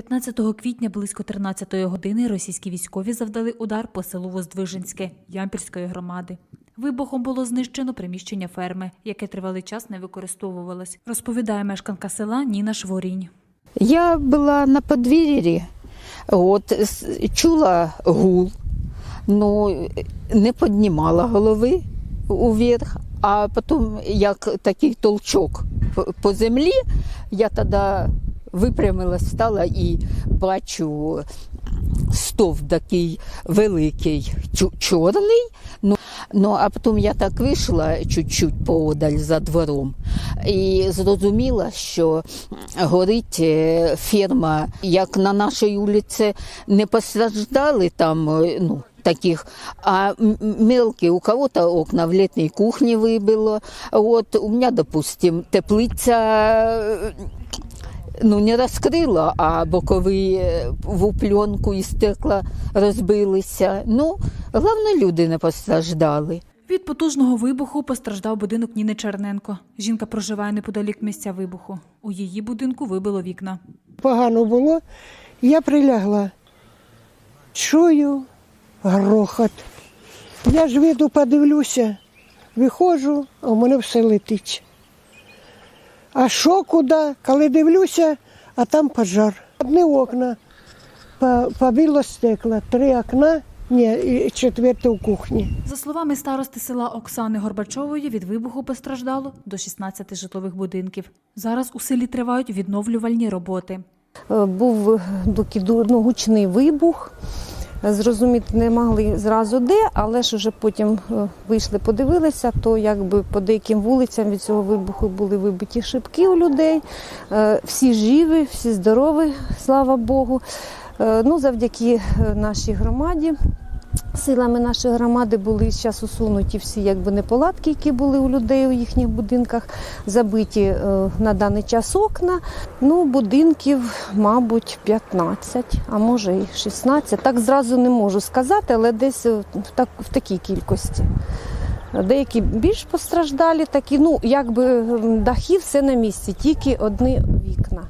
15 квітня близько 13 години російські військові завдали удар по селу Воздвиженське Ямпільської громади. Вибухом було знищено приміщення ферми, яке тривалий час не використовувалось, розповідає мешканка села Ніна Шворінь. Я була на подвір'ї, от, чула гул, ну, не піднімала голови уверх, а потім, як такий толчок по- землі, я тоді випрямилась, встала і бачу стовп такий великий, чорний. Ну, ну, а потім я так вийшла чуть-чуть поодаль за двором і зрозуміла, що горить е, ферма, як на нашій вулиці не постраждали там, е, ну, таких, а м- мелкие, у кого-то окна в летней кухне выбило. Вот у меня, допустим, теплиця ну, не розкрила, а бокові е, в пленку і стекла розбилися. Ну, головне, люди не постраждали. Від потужного вибуху постраждав будинок Ніни Черненко. Жінка проживає неподалік місця вибуху. У її будинку вибило вікна. погано було, я прилягла. Чую грохот. Я ж віду подивлюся, виходжу, а в мене все летить. А що куди? Коли дивлюся, а там пожар. Одне окна по- побило стекла, три окна, ні, і четверте у кухні. За словами старости села Оксани Горбачової, від вибуху постраждало до 16 житлових будинків. Зараз у селі тривають відновлювальні роботи. Е, Був доки ну, гучний вибух. Зрозуміти не могли зразу де, але ж уже потім е, вийшли, подивилися, то якби по деяким вулицям від цього вибуху були вибиті шибки у людей. Е, Всі живі, всі здорові, слава Богу. Е, Ну, завдяки нашій громаді. Силами нашої громади були зараз усунуті всі якби неполадки, які були у людей у їхніх будинках, забиті е, на даний час окна. Ну, будинків, мабуть, 15, а може і 16. Так зразу не можу сказати, але десь в, так, в такій кількості. Деякі більш постраждалі, такі, ну, якби дахи все на місці, тільки одні вікна.